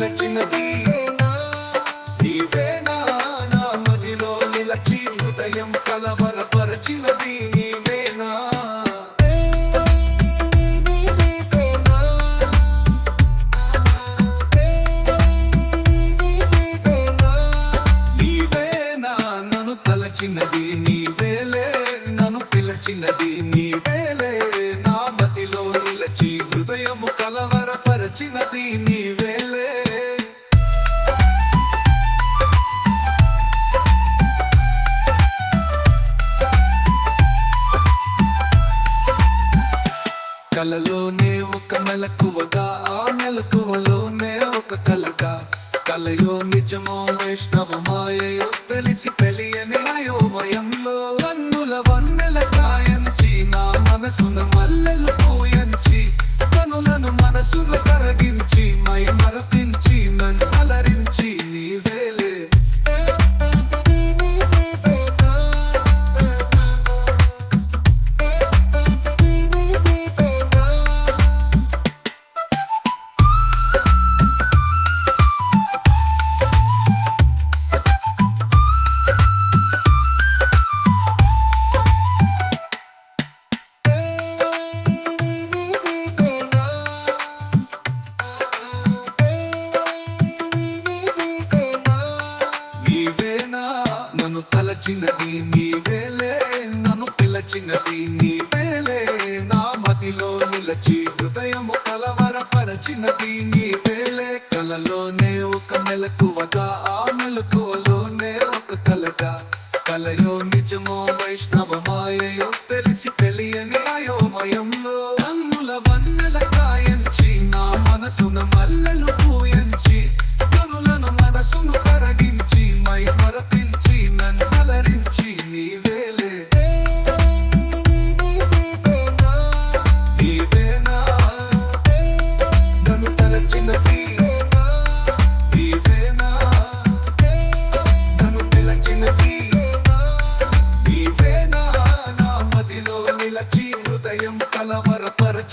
పిలచినది నీవేనా నా మదిలో నిలచి హృదయం కలవరపరచినది. నీవేనా? నీవేనా నన్ను తలచినది. నీవేలే నన్ను పిలచినది. నీవేలే కలలోనే ఒక మెలకువగా ఆ మెలకువలోనే ఒక కలగా. కలయో నిజమో వైష్ణవ మాయయో తెలిసి తెలియని అయోమయంలో అన్నుల వన్నెల కాయంచి నా మనసున మల్లెలు పూయంచి కనులను మనసును కరగించి మై మరపించి పిలచినది తలచినది నీవేలే నన్ను పిలచినది నీవేలే నా మదిలో నిలచి హృదయము కలవరపరచినది నీవేలే కలలోనే ఒక మెలకువగా ఆ మెలకువలోనే ఒక కలగా. కలయో నిజమో వైష్ణవ మాయయో తెలిసి తెలియని అయోమయంలో అన్నుల వన్నెల కాయంచి నా మనసున మల్లెలు పూయంచి కనులను మనసును కరగించి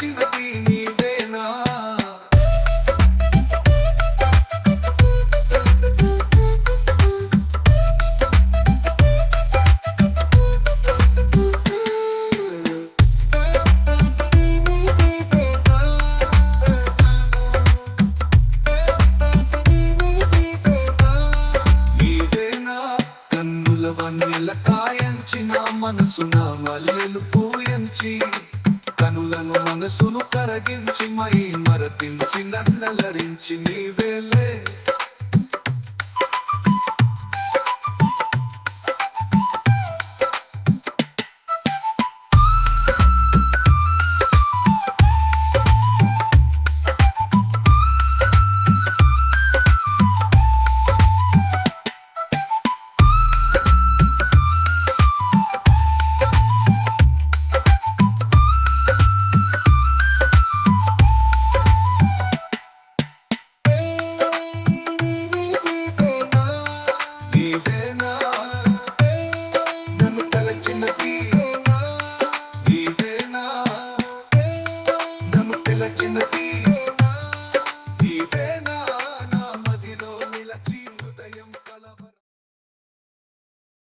కలవరపరచినది నీవేనా? కన్నుల వన్నెల కాయంచి నా మనసున మల్లెలు పూయంచి. కనులను మనసును కరగించి మై మరతించి నన్నలరించి నీవేలే